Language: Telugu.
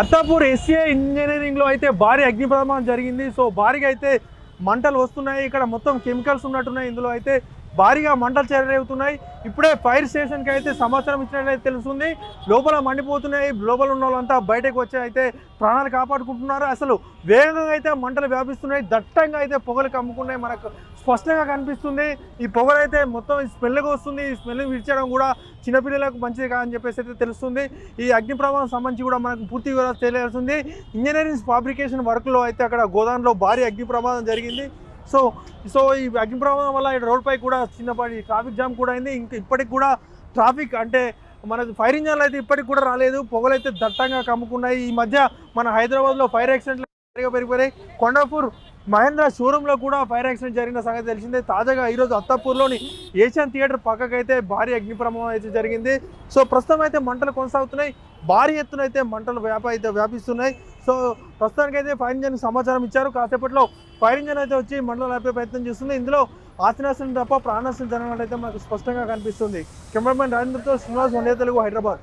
అత్తాపూర్ ఎస్సీఐ ఇంజనీరింగ్లో అయితే భారీ అగ్ని ప్రమాదం జరిగింది. సో భారీగా అయితే మంటలు వస్తున్నాయి. ఇక్కడ మొత్తం కెమికల్స్ ఉన్నట్టున్నాయి. ఇందులో అయితే భారీగా మంటలు చెలరేగుతున్నాయి. ఇప్పుడే ఫైర్ స్టేషన్కి అయితే సమాచారం ఇచ్చినట్లయితే తెలుస్తుంది. లోపల మండిపోతున్నాయి. లోపల ఉన్న వాళ్ళంతా బయటకు వచ్చి అయితే ప్రాణాలు కాపాడుకుంటున్నారు. అసలు వేగంగా అయితే మంటలు వ్యాపిస్తున్నాయి. దట్టంగా అయితే పొగలు కమ్ముకున్నాయి. మనకు స్పష్టంగా కనిపిస్తుంది. ఈ పొగలు అయితే మొత్తం స్మెల్గా వస్తుంది. ఈ స్మెల్ విడిచడం కూడా చిన్నపిల్లలకు మంచిది కాదని చెప్పేసి అయితే తెలుస్తుంది. ఈ అగ్ని ప్రమాదం సంబంధించి కూడా మనకు పూర్తి వివరాలు తెలియాల్సింది. ఇంజనీరింగ్ ఫాబ్రికేషన్ వర్క్లో అయితే అక్కడ గోదాంలో భారీ అగ్ని ప్రమాదం జరిగింది. సో సో ఈ అగ్ని ప్రమాదం వల్ల ఇక్కడ రోడ్పై కూడా చిన్నపాటి ట్రాఫిక్ జామ్ కూడా అయింది. ఇంకా ఇప్పటికి కూడా ట్రాఫిక్ అంటే మన ఫైర్ ఇంజన్లు అయితే ఇప్పటికి కూడా రాలేదు. పొగలు అయితే దట్టంగా కమ్ముకున్నాయి. ఈ మధ్య మన హైదరాబాద్లో ఫైర్ యాక్సిడెంట్లు పెరిగిపోయి పెరిగిపోయాయి కొండాపూర్ మహేంద్ర షోరూంలో కూడా ఫైర్ యాక్సిడెంట్ జరిగిన సంగతి తెలిసిందే. తాజాగా ఈరోజు అత్తాపూర్లోని ఏషియన్ థియేటర్ పక్కకైతే భారీ అగ్ని ప్రమాదం అయితే జరిగింది. సో ప్రస్తుతం అయితే మంటలు కొనసాగుతున్నాయి. భారీ ఎత్తున అయితే మంటలు వ్యాప అయితే వ్యాపిస్తున్నాయి. సో ప్రస్తుతానికి అయితే ఫైర్ ఇంజన్ సమాచారం ఇచ్చారు. కాసేపట్లో ఫైర్ ఇంజన్ అయితే వచ్చి మంటలు ఆపే ప్రయత్నం చేస్తుంది. ఇందులో ఆశనాశనం తప్ప ప్రాణాశనం జరగనట్టు అయితే మనకు స్పష్టంగా కనిపిస్తుంది. కెమెరామెన్ రాజేంద్రతో శ్రీనివాస్ వండే తెలుగు హైదరాబాద్.